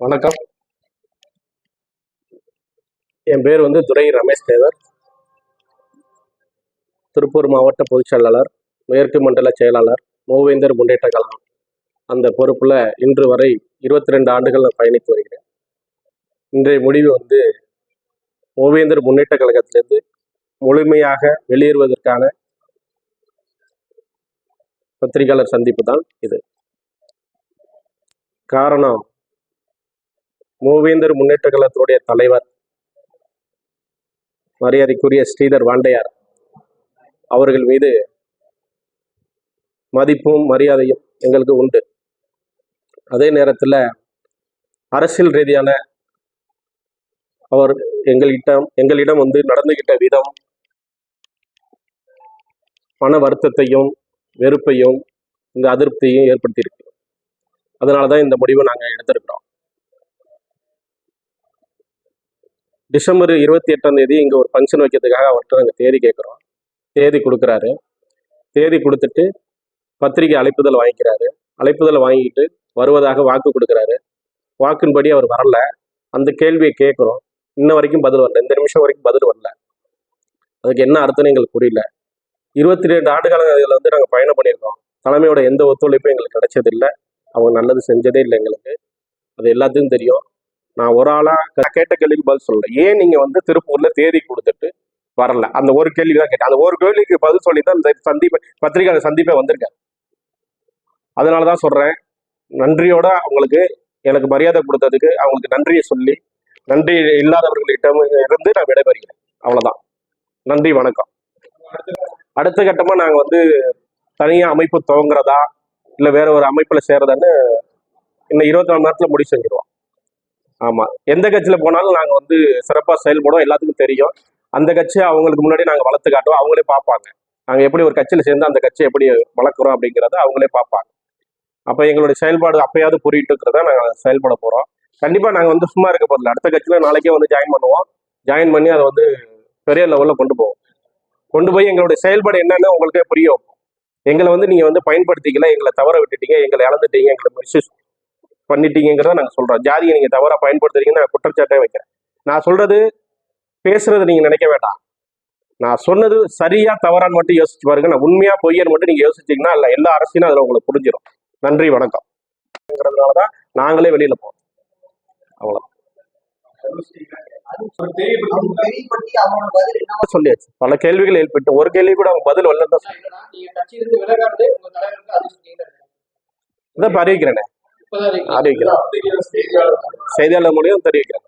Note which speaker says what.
Speaker 1: வணக்கம். என் பேர் வந்து துரை ரமேஷ் தேவர். திருப்பூர் மாவட்ட பொதுச் செயலாளர் மேற்கு மண்டல செயலாளர் மூவேந்தர் முன்னேற்ற கழகம். அந்த பொறுப்பில் இன்று வரை இருபத்தி ரெண்டு ஆண்டுகள் நான் பயணித்து வருகிறேன். இன்றைய முடிவு வந்து மூவேந்தர் முன்னேற்ற கழகத்திலிருந்து முழுமையாக வெளியேறுவதற்கான பத்திரிகையாளர் சந்திப்பு தான் இது. காரணம் மூவேந்தர் முன்னேற்ற கழகத்தினுடைய தலைவர் மரியாதைக்குரிய ஸ்ரீதர் வாண்டையார் அவர்கள் மீது மதிப்பும் மரியாதையும் எங்களுக்கு உண்டு. அதே நேரத்தில் அரசியல் ரீதியான அவர் எங்கள்கிட்ட எங்களிடம் வந்து நடந்துகிட்ட விதம் பண வருத்தத்தையும் வெறுப்பையும் இந்த அதிருப்தியையும் ஏற்படுத்தியிருக்கு. அதனால தான் இந்த முடிவை நாங்கள் எடுத்திருக்கிறோம். டிசம்பர் இருபத்தி எட்டாம் தேதி இங்கே ஒரு ஃபங்க்ஷன் வைக்கிறதுக்காக அவர்கிட்ட நாங்கள் தேதி கேட்குறோம் தேதி கொடுக்குறாரு. தேதி கொடுத்துட்டு பத்திரிகை அழைப்புதல் வாங்கிக்கிறாரு. அழைப்புதல் வாங்கிட்டு வருவதாக வாக்கு கொடுக்குறாரு. வாக்கின்படி அவர் வரல. அந்த கேள்வியை கேட்குறோம் இன்ன வரைக்கும் பதில் வரல. இந்த நிமிஷம் வரைக்கும் பதில் வரல. அதுக்கு என்ன அர்த்தம்னு எங்களுக்கு புரியல. இருபத்தி ரெண்டு ஆண்டுகால இதில் வந்து நாங்கள் பயணம் பண்ணியிருக்கோம். தலைமையோட எந்த ஒத்துழைப்பும் எங்களுக்கு கிடைச்சதில்லை. அவங்க நல்லது செஞ்சதே இல்லை எங்களுக்கு. அது எல்லாத்துக்கும் தெரியும். நான் ஒரு ஆளாக கேட்ட கேள்விக்கு பதில் சொல்லலை. ஏன் நீங்கள் வந்து திருப்பூரில் தேதி கொடுத்துட்டு வரல? அந்த ஒரு கேள்வி தான் கேட்டேன். அந்த ஒரு கேள்விக்கு பதில் சொல்லி தான் இந்த சந்திப்பை பத்திரிகை சந்திப்பே வந்திருக்கேன் அதனால தான் சொல்கிறேன் நன்றியோட அவங்களுக்கு எனக்கு மரியாதை கொடுத்ததுக்கு அவங்களுக்கு நன்றியை சொல்லி நன்றி இல்லாதவர்களிடம் இருந்து நான் விடைபெறுகிறேன். அவ்வளோதான் நன்றி வணக்கம். அடுத்த கட்டமாக நாங்கள் வந்து தனியாக அமைப்பு துவங்குறதா இல்லை வேற ஒரு அமைப்பில் சேர்றதான்னு இன்னும் இருபத்தி நாலு நேரத்தில் முடிச்சு செஞ்சிருவோம். ஆமா. எந்த கட்சியில போனாலும் நாங்க வந்து சிறப்பா செயல்படுவோம். எல்லாத்துக்கும் தெரியும். அந்த கட்சியை அவங்களுக்கு முன்னாடி நாங்க வளர்த்து காட்டுவோம். அவங்களே பார்ப்பாங்க. நாங்க எப்படி ஒரு கட்சியில சேர்ந்து அந்த கட்சியை எப்படி வளர்க்குறோம் அப்படிங்கிறத அவங்களே பார்ப்பாங்க. அப்ப எங்களுடைய செயல்பாடு அப்பயாவது புரியிட்டுக்கிறத நாங்க செயல்பட போறோம். கண்டிப்பா நாங்க வந்து சும்மா இருக்க போதில்லை அடுத்த கட்சியில நாளைக்கே வந்து ஜாயின் பண்ணுவோம். ஜாயின் பண்ணி அதை வந்து பெரிய லெவல்ல கொண்டு போவோம். கொண்டு போய் எங்களுடைய செயல்பாடு என்னன்னு உங்களுக்கே புரிய வைப்போம் எங்களை வந்து நீங்க வந்து பயன்படுத்திக்கல. எங்களை தவற விட்டுட்டீங்க. எங்களை இழந்துட்டீங்க. எங்களை மிஸ்யூஸ் பண்ணிட்டீங்கிறத நாங்கள் சொல்கிறோம் ஜாதியை நீங்கள் தவறாக பயன்படுத்துறீங்கன்னு நான் குற்றச்சாட்டே வைக்கிறேன். நான் சொல்கிறது பேசுறது நீங்கள் நினைக்க வேண்டாம். நான் சொன்னது சரியா தவறான்னு மட்டும் யோசிச்சு பாருங்க. நான் உண்மையா பொய்யன்னு மட்டும் நீங்க யோசிச்சீங்கன்னா இல்லை எல்லா அரசியலும் அதில் உங்களுக்கு புரிஞ்சிடும் நன்றி வணக்கம்ங்கிறதுனாலதான் நாங்களே வெளியில போறோம். அவ்வளவு சொல்லியாச்சு. பல கேள்விகள் ஏற்பட்டு ஒரு கேள்வி கூட அவங்க பதில் வரல தான்
Speaker 2: என்னன்னா, நீங்க
Speaker 1: இதை அறிவிக்கிறேனே அறிவிக்கிறேன் செய்தியாளர் மூலியம் தெரிவிக்கிறேன்